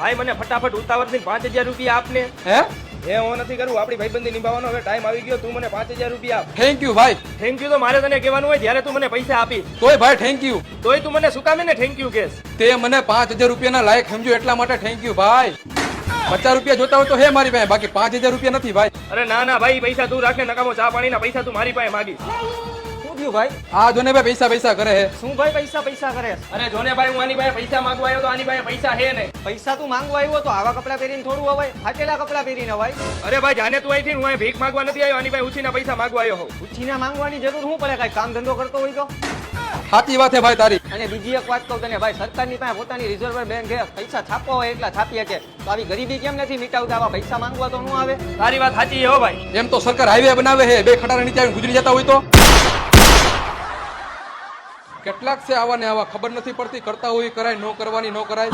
ભાઈ મને ફટાફટ ઉતાવળથી પાંચ હજાર રૂપિયા આપને હે? હે હું નથી કરું આપણી ભાઈબંધી નિભાવવાનો હવે ટાઈમ આવી ગયો તું મને પાંચ હજાર રૂપિયા આપ. થેન્ક યુ ભાઈ. થેન્ક યુ તો મારે તને કહેવાનું હોય જ્યારે તું મને પૈસા આપી. તોય ભાઈ થેન્ક યુ તોય તું મને શું કામે ને થેન્ક યુ કેસ તે મને પાંચ હજાર રૂપિયાના લાયક સમજો એટલા માટે થેન્ક યુ ભાઈ. પચાસ રૂપિયા જોતા હોય તો હે મારી પાસે બાકી પાંચ હજાર રૂપિયા નથી ભાઈ. અરે ના ના ભાઈ પૈસા તું રાખે નકામો ચા પાણીના પૈસા તું મારી પાસે માગી. શું થયું ભાઈ? આ જોને ભાઈ પૈસા પૈસા કરે હે શું ભાઈ પૈસા પૈસા કરે? અરે જોને ભાઈ હું આની ભાઈ પૈસા માંગવા આવ્યો તો આની ભાઈ પૈસા હે નહીં પૈસા તું માંગવા આવ્યો તો આવા કપડા પહેરીને થોડું અવાય. ફાટેલા કપડા પહેરીને અવાય. અરે ભાઈ જાને તું અહીંથી હું અહીં ભીખ માંગવા નથી આવ્યો આની ભાઈ ઉછીના પૈસા માંગવા આવ્યો હોઉં. ઉછીના માંગવાની જરૂર શું પડે? કઈ કામ ધંધો કરતો હોય તો? સાચી વાત છે ભાઈ તારી. અને બીજી એક વાત કહું તને ભાઈ સરકારની પાસે પોતાની રિઝર્વ બેંક છે પૈસા છાપવા હોય એટલા છાપીએ કે તો આવી ગરીબી કેમ નથી મિટાવતા? આવા પૈસા માંગવા તો ન આવે. તારી વાત સાચી છે હો ભાઈ. એમ તો સરકાર હાઈવે બનાવે છે બે ખટારા નીચે ગુજરી જતા હોય તો? કેટલાક છે આવા ને આવા. ખબર નથી પડતી, કરતા હોય કરાય, ન કરવાની, ન કરાય.